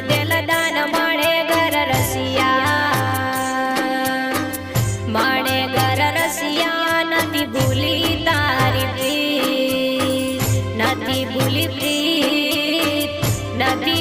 ಜಲದಾನ ಮಾಡೆಗರ ರಸಿಯಾ. ಮಾಡೆಗರ ರಸಿಯಾ ನದಿ ಬುಲಿ ತಾರಿ ನದಿ ಬುಲಿ ನದಿ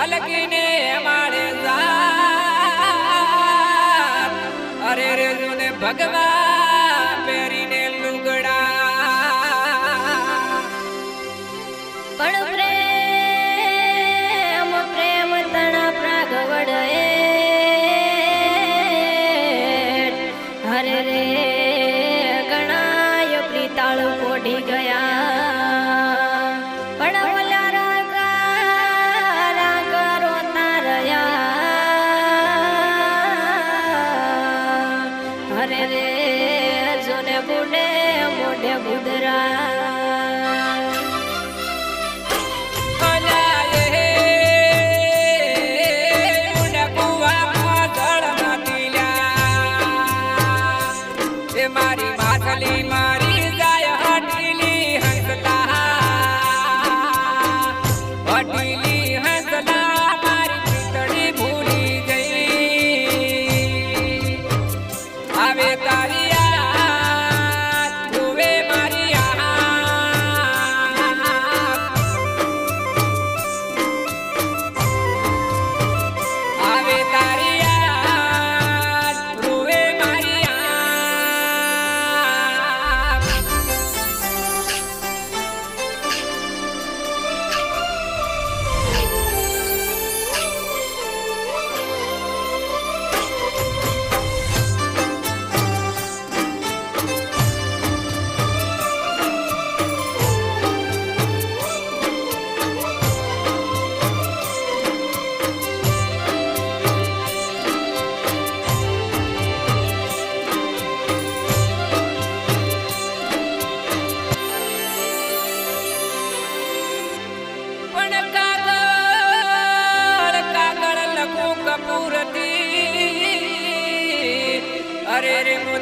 હલકીને મારે અરે રે જોને ભગવા પહેરીને લુગડા. પણ પ્રેમ પ્રેમ તણા પ્રાગવડ હરે રે ગણાય પ્રીતાળ કોઢી ગયા. રે જોને બુડે મોઢે બુદરા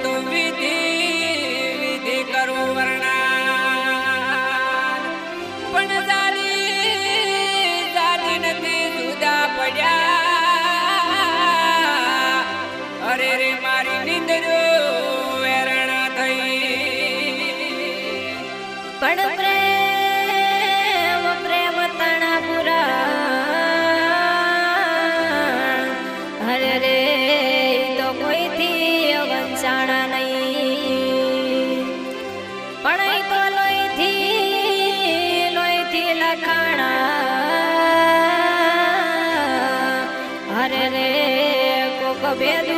તો વિધિ વિધિ કરું વર્ણા પણ જારી જારી નથી જુદા પડ્યા. અરે રે મારી નિંદરો વેરણા થઈ. પણ લખાણા હરે રે કોક ભેદુ